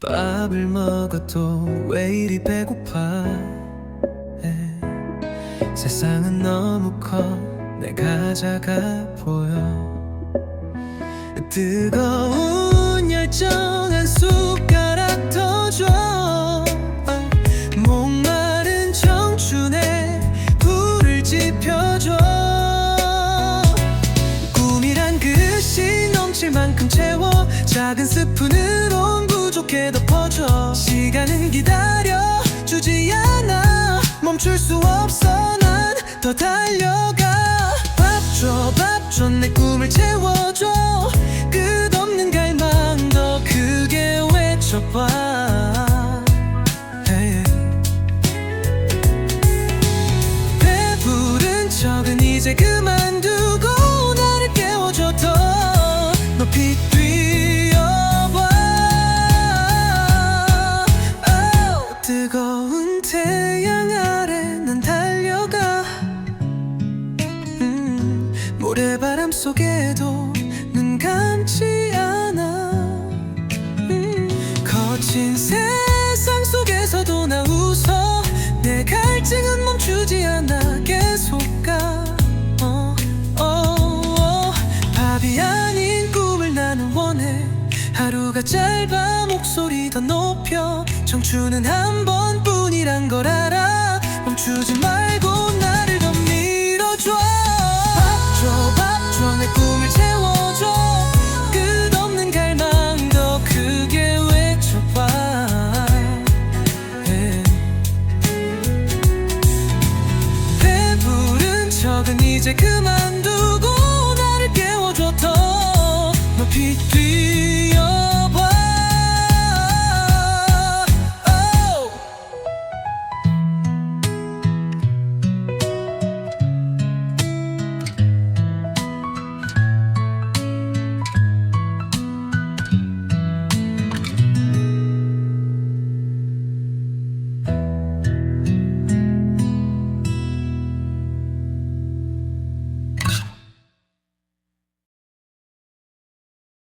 밥을 먹어도 왜 이리 배고파? 에, 세상은 너무 커. 내가 작아 보여. 뜨거운 열정 한 숟가락 더 줘. 목마른 청춘에 불을 지펴줘. 꿈이란 그릇이 넘칠 만큼 채워 작은 스푼으론 부족해 덮어줘? 시간은 기다려. 주지 않아. 멈출 수 없어. 난 더 달려가. 밥줘 밥줘. 내 꿈을 채워줘. 끝없는 갈망 더 크게 외쳐봐. Hey. 배부른 척은 이제 그 모래바람 속에도 눈 감지 않아. 음, 거친 세상 속에서도 나 웃어. 내 갈증은 멈추지 않아. 계속 가. 어, 어, 어. 밥이 아닌 꿈을 나는 원해. 하루가 짧아 목소리 더 높여. 청춘은 한번 이제 그만두고 나를 깨워줬던 높이